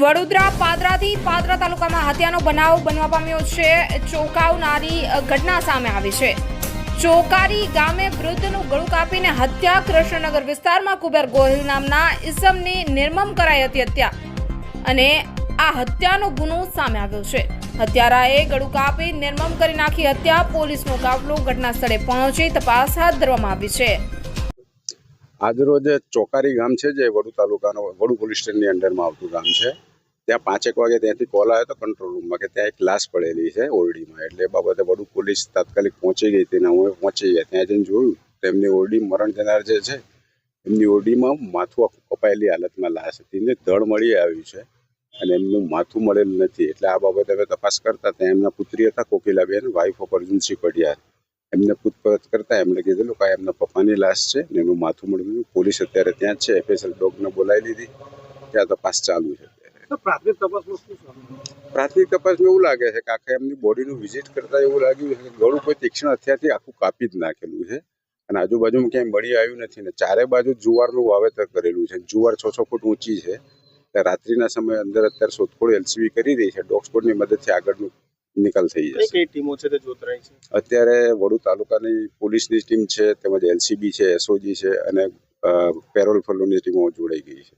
વડોદરા પાદરાથી પાદરા તાલુકામાં હત્યાનો બનાવ બનવા પામ્યો છે. ચોંકાવનારી ઘટના સામે આવી છે. ચોકારી ગામે વૃદ્ધનું ગળું કાપીને હત્યા કૃષ્ણનગર વિસ્તારમાં કુબેર ગોહિલ નામના ઇસમની નિર્મમ કરાઈ હતી હત્યા. અને આ હત્યાનો ગુનો સામે આવ્યો છે. હત્યારાએ ગળું કાપી નિર્મમ કરી નાખી હત્યા પોલીસનો કાફલો ઘટના સ્થળે પહોંચી તપાસ હાથ ધરવામાં આવી છે. આજરોજ ચોકારી ગામ છે જે વડુ તાલુકાનો, વડુ પોલીસ સ્ટેશનની અંડરમાં આવતું ગામ છે, ત્યાં પાંચેક વાગે ત્યાંથી કોલ આવ્યો હતો કંટ્રોલ રૂમમાં કે ત્યાં એક લાશ પડેલી છે ઓરડીમાં. એટલે એ બાબતે વડુ પોલીસ તાત્કાલિક પહોંચી ગઈ હતી હું પહોંચી ગયા. ત્યાં જઈને જોયું તો એમની ઓરડી મરણ જનાર જે છે, એમની ઓરડીમાં માથું કપાયેલી હાલતમાં લાશ હતી ને ધડ મળી આવ્યું છે અને એમનું માથું મળેલું નથી. એટલે આ બાબતે અમે તપાસ કરતા ત્યાં એમના પુત્રી હતા, કોકિલાબેન વાઇફ ઓફ પડિયાર એમને પૂછપરછ કરતા એમણે કીધેલું કે એમના પપ્પાની લાશ છે ને એનું માથું મળ્યું પોલીસ અત્યારે ત્યાં છે. એફએસએલ ડોગને બોલાવી લીધી. ત્યાં તપાસ ચાલુ છે પ્રાથમિક તપાસમાં શું પ્રાથમિક તપાસમાં એવું લાગે છે કે આખા એમની બોડીનું વિઝિટ કરતા એવું લાગ્યું છે કે ગળું કોઈ તીક્ષ્ણ હથિયારથી આખું કાપી જ નાખેલું છે. અને આજુબાજુમાં ક્યાંય મળી આવ્યું નથી ને ચારે બાજુ જુવારનું વાવેતર કરેલું છે. જુવાર છ છ ફૂટ ઊંચી છે. રાત્રિના સમયે અંદર અત્યારે શોધખોળ એલસીબી કરી રહી છે. ડોગ સ્કોડની મદદથી આગળનું નિકાલ થઈ જશે. કઈ ટીમો છે તે જોતરાઈ છે? અત્યારે વડુ તાલુકાની પોલીસની ટીમ છે તેમજ એલસીબી છે એસઓજી છે અને પેરોલ ફલોની ટીમો જોડાઈ ગઈ છે.